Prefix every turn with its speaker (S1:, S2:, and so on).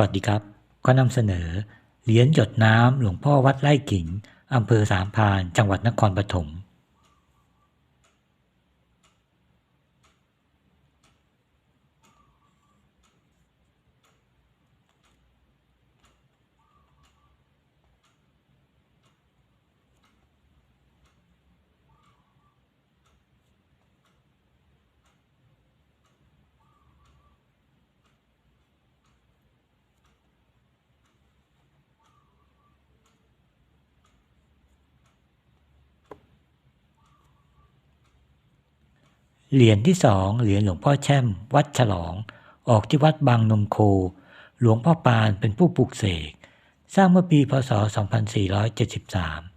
S1: วัสดีครับ ก็นำเสนอ เหรียญหยดน้ำหลวงพ่อวัดไร่ขิงอำเภอสามพาน จังหวัดนครปฐม เหรียญที่สองเหรียญหลวงพ่อแช่ม วัดฉลอง ออกที่วัดบางนมโค หลวงพ่อปานเป็นผู้ปลูกเสก สร้างเมื่อปีพศ 2473